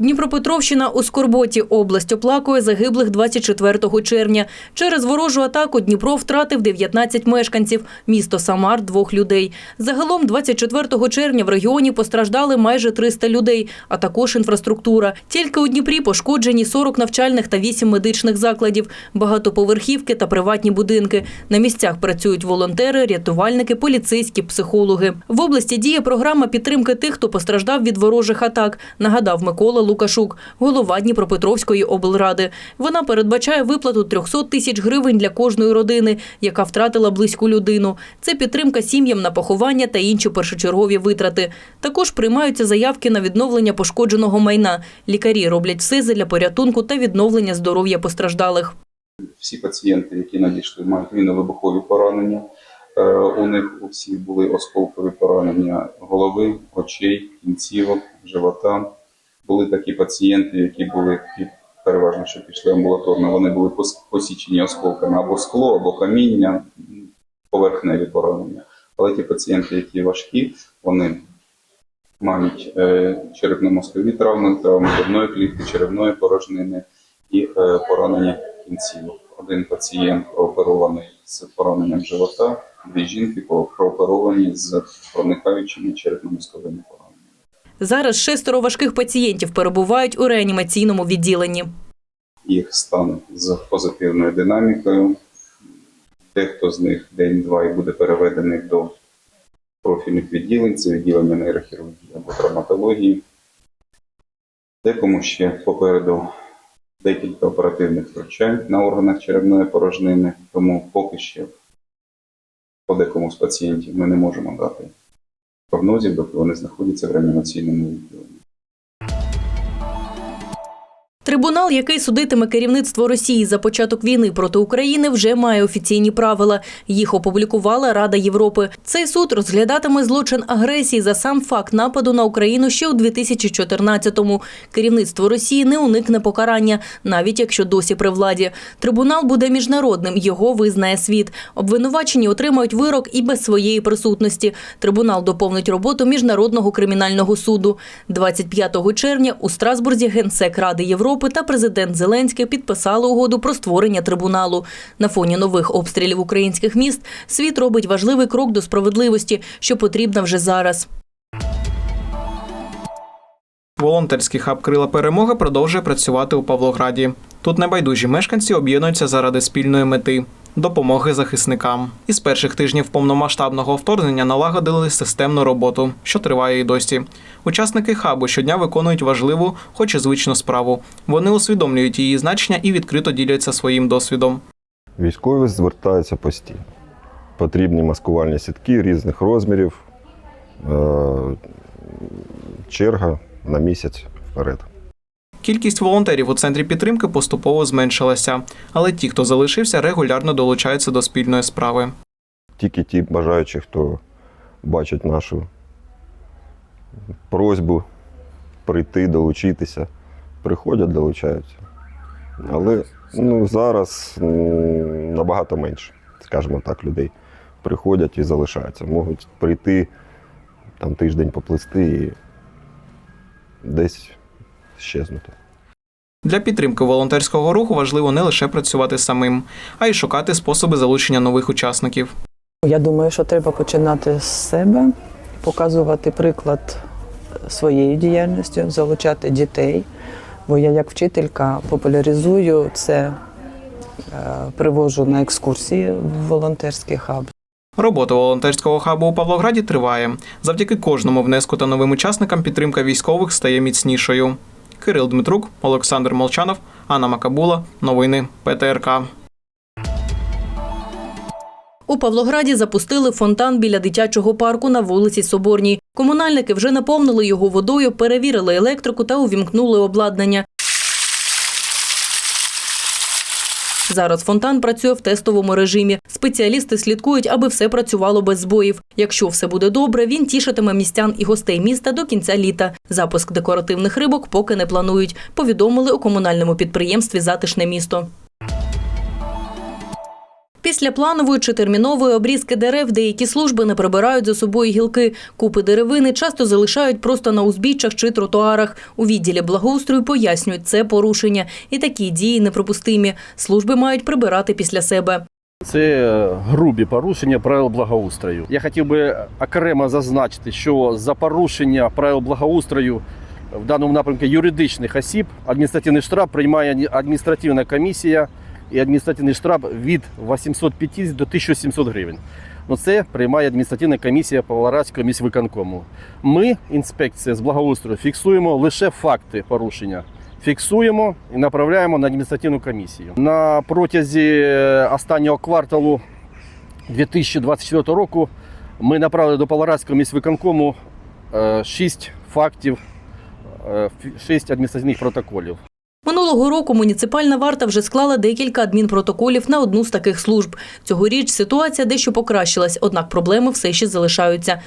Дніпропетровщина у Скорботі. Область оплакує загиблих 24 червня. Через ворожу атаку Дніпро втратив 19 мешканців. Місто Самар – двох людей. Загалом 24 червня в регіоні постраждали майже 300 людей, а також інфраструктура. Тільки у Дніпрі пошкоджені 40 навчальних та 8 медичних закладів, багатоповерхівки та приватні будинки. На місцях працюють волонтери, рятувальники, поліцейські, психологи. В області діє програма підтримки тих, хто постраждав від ворожих атак, нагадав Микола Лукашук, голова Дніпропетровської облради. Вона передбачає виплату 300 тисяч гривень для кожної родини, яка втратила близьку людину. Це підтримка сім'ям на поховання та інші першочергові витрати. Також приймаються заявки на відновлення пошкодженого майна. Лікарі роблять все для порятунку та відновлення здоров'я постраждалих. всі пацієнти, які надійшли, мають мінно-вибухові поранення. Е, У них у всіх були осколкові поранення голови, очей, кінцівок, живота. Були такі пацієнти, які були переважно, що пішли амбулаторно, вони були посічені осколками або скло, або каміння, поверхневі поранення. Але ті пацієнти, які важкі, вони мають е, черепно-мозкові травми, травми грудної клітки, черевної порожнини і е, поранення кінцівок. Один пацієнт прооперований з пораненням живота, дві жінки прооперовані з проникаючими черепно-мозковими пораненнями. Зараз шестеро важких пацієнтів перебувають у реанімаційному відділенні. Їх стан з позитивною динамікою. Дехто з них день-два і буде переведений до профільних відділень, це відділення нейрохірургії або травматології. Декому ще попереду декілька оперативних втручань на органах черевної порожнини, тому поки що по декому з пацієнтів ми не можемо дати прогнозів, доки вони знаходяться в реанімаційному відділенні. Трибунал, який судитиме керівництво Росії за початок війни проти України, вже має офіційні правила. Їх опублікувала Рада Європи. Цей суд розглядатиме злочин агресії за сам факт нападу на Україну ще у 2014-му. Керівництво Росії не уникне покарання, навіть якщо досі при владі. Трибунал буде міжнародним, його визнає світ. Обвинувачені отримають вирок і без своєї присутності. Трибунал доповнить роботу міжнародного кримінального суду. 25 червня у Страсбурзі генсек Ради Європи та президент Зеленський підписали угоду про створення трибуналу. На фоні нових обстрілів українських міст світ робить важливий крок до справедливості, що потрібна вже зараз. Волонтерський хаб Крила перемога продовжує працювати у Павлограді. Тут небайдужі мешканці об'єднуються заради спільної мети допомоги захисникам. Із перших тижнів повномасштабного вторгнення налагодили системну роботу, що триває і досі. Учасники хабу щодня виконують важливу, хоч і звичну справу. Вони усвідомлюють її значення і відкрито діляться своїм досвідом. Військові звертаються постійно. Потрібні маскувальні сітки різних розмірів, е, черга на місяць вперед. Кількість волонтерів у центрі підтримки поступово зменшилася, але ті, хто залишився, регулярно долучаються до спільної справи. Тільки ті бажаючі, хто бачить нашу просьбу прийти, долучитися, приходять, долучаються. Але ну, зараз набагато менше, скажімо так, людей приходять і залишаються. Можуть прийти там тиждень поплисти і десь щезнути. Для підтримки волонтерського руху важливо не лише працювати самим, а й шукати способи залучення нових учасників. Я думаю, що треба починати з себе, показувати приклад своєю діяльністю, залучати дітей. Бо я як вчителька популяризую це, е, привожу на екскурсії в волонтерський хаб. Робота волонтерського хабу у Павлограді триває. Завдяки кожному внеску та новим учасникам підтримка військових стає міцнішою. Кирил Дмитрук, Олександр Молчанов, Анна Макабула. Новини ПТРК. У Павлограді запустили фонтан біля дитячого парку на вулиці Соборній. Комунальники вже наповнили його водою, перевірили електрику та увімкнули обладнання. Зараз фонтан працює в тестовому режимі. Спеціалісти слідкують, аби все працювало без збоїв. Якщо все буде добре, він тішитиме містян і гостей міста до кінця літа. Запуск декоративних рибок поки не планують. Повідомили у комунальному підприємстві Затишне місто. Після планової чи термінової обрізки дерев деякі служби не прибирають за собою гілки. Купи деревини часто залишають просто на узбіччях чи тротуарах. У відділі благоустрою пояснюють, це порушення. І такі дії неприпустимі. Служби мають прибирати після себе. Це е, грубі порушення правил благоустрою. Я хотів би окремо зазначити, що за порушення правил благоустрою в даному напрямку юридичних осіб адміністративний штраф приймає адміністративна комісія і адміністративний штраф від 850 до 1700 гривень. Ну, це приймає адміністративна комісія Павлоградського міськвиконкому. Ми, інспекція з благоустрою, фіксуємо лише факти порушення. Фіксуємо і направляємо на адміністративну комісію. На протязі е, останнього кварталу 2024 року ми направили до Павлоградського міськвиконкому 6 фактів, 6 адміністративних протоколів. Минулого року муніципальна варта вже склала декілька адмінпротоколів на одну з таких служб. Цьогоріч ситуація дещо покращилась, однак проблеми все ще залишаються.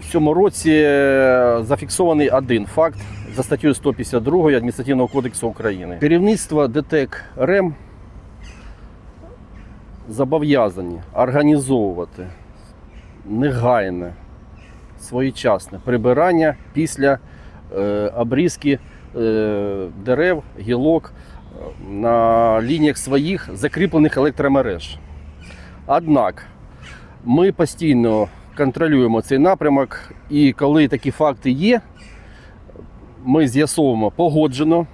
В цьому році е, зафіксований один факт за статтею 152 Адміністративного кодексу України. Керівництво ДТЕК РЕМ зобов'язані організовувати негайне своєчасне прибирання після е, обрізки дерев, гілок е, на лініях своїх закріплених електромереж. Однак ми постійно контролюємо цей напрямок, і коли такі факти є, ми з'ясовуємо погоджено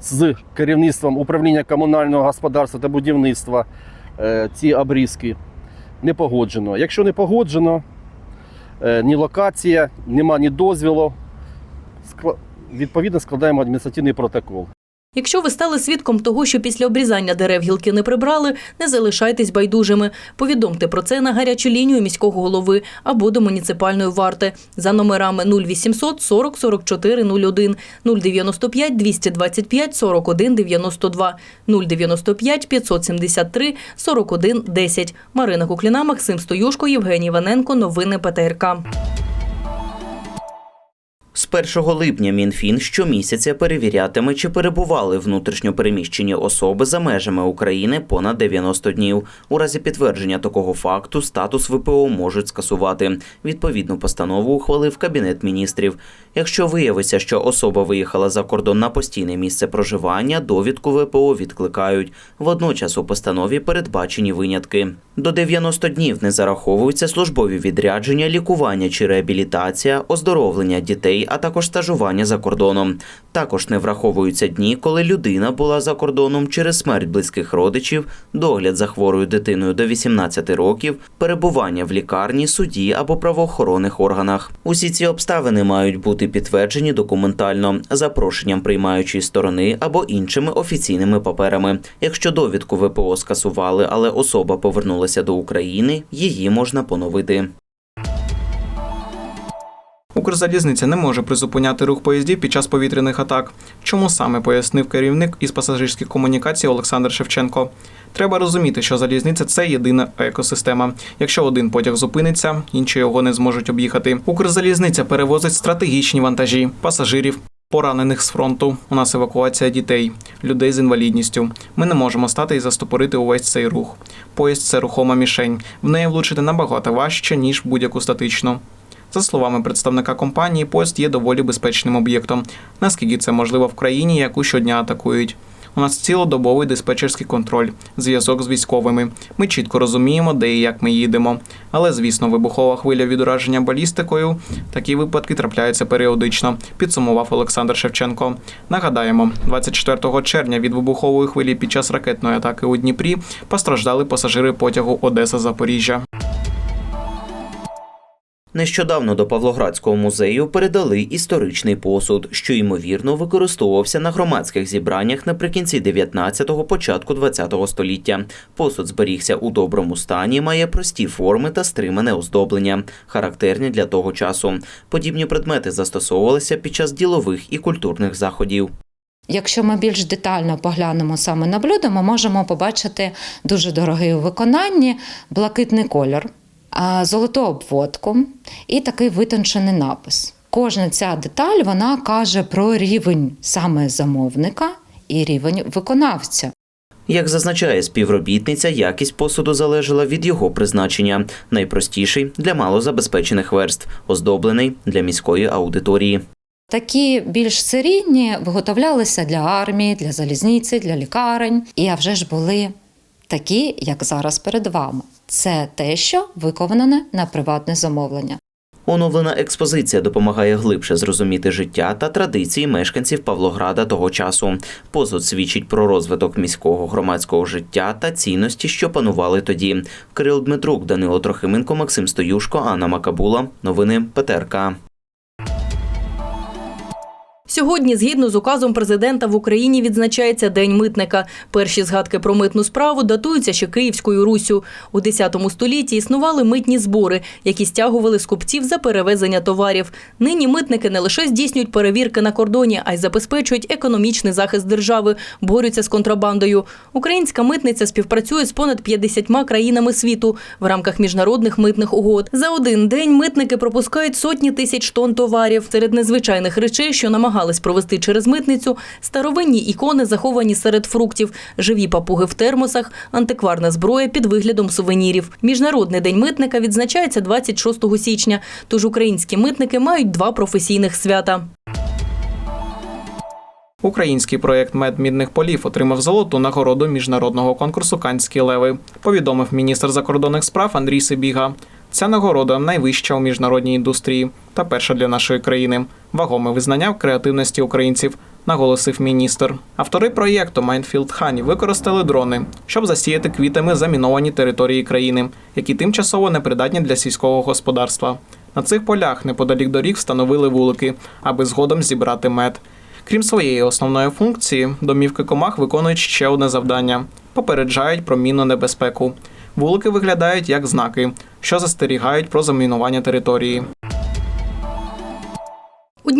з керівництвом управління комунального господарства та будівництва е, ці обрізки. Не погоджено. Якщо не погоджено, е, ні локація, нема ні дозвілу, відповідно складаємо адміністративний протокол. Якщо ви стали свідком того, що після обрізання дерев гілки не прибрали, не залишайтесь байдужими. Повідомте про це на гарячу лінію міського голови або до муніципальної варти за номерами 0800 40 44 01, 095 225 41 92, 095 573 41 10. Марина Кукліна, Максим Стоюшко, Євгеній Іваненко. Новини ПТРК. З 1 липня Мінфін щомісяця перевірятиме, чи перебували внутрішньо переміщені особи за межами України понад 90 днів. У разі підтвердження такого факту статус ВПО можуть скасувати. Відповідну постанову ухвалив Кабінет міністрів. Якщо виявиться, що особа виїхала за кордон на постійне місце проживання, довідку ВПО відкликають. Водночас у постанові передбачені винятки. До 90 днів не зараховуються службові відрядження, лікування чи реабілітація, оздоровлення дітей, а також стажування за кордоном. Також не враховуються дні, коли людина була за кордоном через смерть близьких родичів, догляд за хворою дитиною до 18 років, перебування в лікарні, суді або правоохоронних органах. Усі ці обставини мають бути підтверджені документально запрошенням приймаючої сторони або іншими офіційними паперами. Якщо довідку ВПО скасували, але особа повернулася до України, її можна поновити. Укрзалізниця не може призупиняти рух поїздів під час повітряних атак. Чому саме пояснив керівник із пасажирських комунікацій Олександр Шевченко. Треба розуміти, що залізниця це єдина екосистема. Якщо один потяг зупиниться, інші його не зможуть об'їхати. Укрзалізниця перевозить стратегічні вантажі, пасажирів. Поранених з фронту. У нас евакуація дітей, людей з інвалідністю. Ми не можемо стати і застопорити увесь цей рух. Поїзд це рухома мішень. В неї влучити набагато важче, ніж будь-яку статичну. За словами представника компанії, поїзд є доволі безпечним об'єктом. Наскільки це можливо в країні, яку щодня атакують? У нас цілодобовий диспетчерський контроль, зв'язок з військовими. Ми чітко розуміємо, де і як ми їдемо. Але, звісно, вибухова хвиля від ураження балістикою. Такі випадки трапляються періодично, підсумував Олександр Шевченко. Нагадаємо, 24 червня від вибухової хвилі під час ракетної атаки у Дніпрі постраждали пасажири потягу Одеса-Запоріжжя. Нещодавно до Павлоградського музею передали історичний посуд, що ймовірно використовувався на громадських зібраннях наприкінці 19-го, початку 20-го століття. Посуд зберігся у доброму стані, має прості форми та стримане оздоблення, характерні для того часу. Подібні предмети застосовувалися під час ділових і культурних заходів. Якщо ми більш детально поглянемо саме на блюдо, ми можемо побачити дуже дорогий у виконанні блакитний кольор, золоту обводку і такий витончений напис. Кожна ця деталь вона каже про рівень саме замовника і рівень виконавця. Як зазначає співробітниця, якість посуду залежала від його призначення. Найпростіший для малозабезпечених верств, оздоблений для міської аудиторії. Такі більш серійні виготовлялися для армії, для залізниці, для лікарень. І а вже ж були такі, як зараз перед вами. Це те, що виконане на приватне замовлення. Оновлена експозиція допомагає глибше зрозуміти життя та традиції мешканців Павлограда того часу. Позут свідчить про розвиток міського громадського життя та цінності, що панували тоді. Кирил Дмитрук, Данило Трохименко, Максим Стоюшко, Анна Макабула. Новини ПТРК. Сьогодні, згідно з указом президента, в Україні відзначається День митника. Перші згадки про митну справу датуються ще Київською Руссю. У X столітті існували митні збори, які стягували з купців за перевезення товарів. Нині митники не лише здійснюють перевірки на кордоні, а й забезпечують економічний захист держави, борються з контрабандою. Українська митниця співпрацює з понад 50 країнами світу в рамках міжнародних митних угод. За один день митники пропускають сотні тисяч тонн товарів. Серед незвичайних речей, що намагались провести через митницю, старовинні ікони, заховані серед фруктів, живі папуги в термосах, антикварна зброя під виглядом сувенірів. Міжнародний день митника відзначається 26 січня. Тож українські митники мають два професійних свята. Український проєкт Мед мідних полів отримав золоту нагороду міжнародного конкурсу Канські леви, повідомив міністр закордонних справ Андрій Сибіга. Ця нагорода найвища у міжнародній індустрії та перша для нашої країни. Вагоме визнання в креативності українців, наголосив міністр. Автори проєкту Mindfield Honey використали дрони, щоб засіяти квітами заміновані території країни, які тимчасово непридатні для сільського господарства. На цих полях неподалік доріг встановили вулики, аби згодом зібрати мед. Крім своєї основної функції, домівки комах виконують ще одне завдання: попереджають про мінну небезпеку. Вулики виглядають як знаки, що застерігають про замінування території.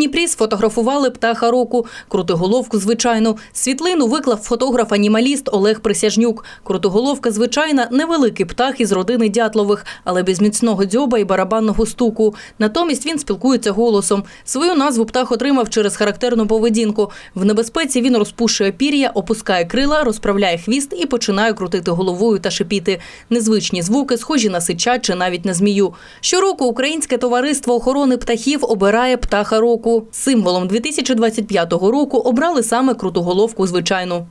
Дніпрі сфотографували птаха року. Крутоголовку, звичайно. Світлину виклав фотограф-анімаліст Олег Присяжнюк. Крутоголовка, звичайна, невеликий птах із родини Дятлових, але без міцного дзьоба і барабанного стуку. Натомість він спілкується голосом. Свою назву птах отримав через характерну поведінку. В небезпеці він розпушує пір'я, опускає крила, розправляє хвіст і починає крутити головою та шипіти. Незвичні звуки, схожі на сича чи навіть на змію. Щороку Українське товариство охорони птахів обирає птаха року. Символом 2025 року обрали саме крутоголовку звичайну.